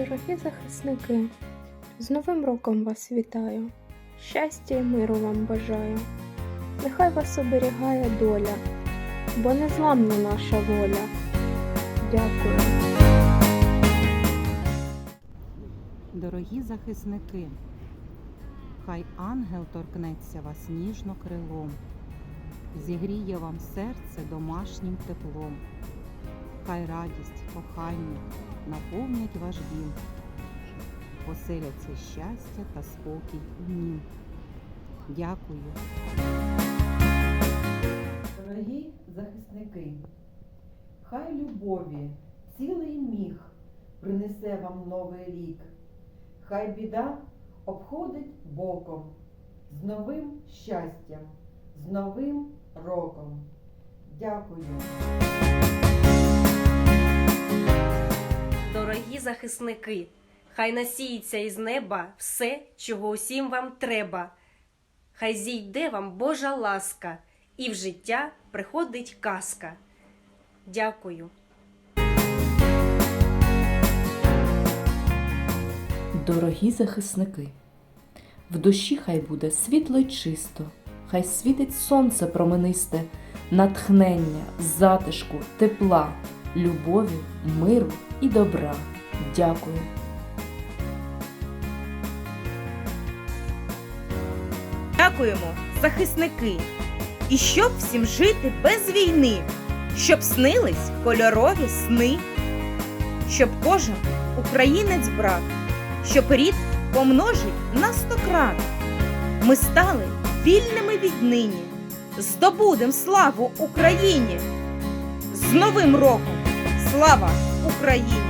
Дорогі захисники, з Новим роком вас вітаю. Щастя і миру вам бажаю. Нехай вас оберігає доля, бо незламна наша воля. Дякую. Дорогі захисники, хай ангел торкнеться вас ніжно крилом, зігріє вам серце домашнім теплом, хай радість, кохання наповнять ваш дім, поселяться щастя та спокій у нім. Дякую. Дорогі захисники, хай любові цілий міг принесе вам новий рік, хай біда обходить боком з новим щастям, з новим роком. Дякую. Захисники, хай насіється із неба все, чого усім вам треба. Хай зійде вам Божа ласка, і в життя приходить казка. Дякую. Дорогі захисники, в душі хай буде світло й чисто, хай світить сонце променисте, натхнення, затишку, тепла, любові, миру і добра. Дякую. Дякуємо, захисники! І щоб всім жити без війни, щоб снились кольорові сни, щоб кожен українець брат, щоб рід помножить на сто крат. Ми стали вільними віднині, здобудем славу Україні. З Новим роком! Слава Україні!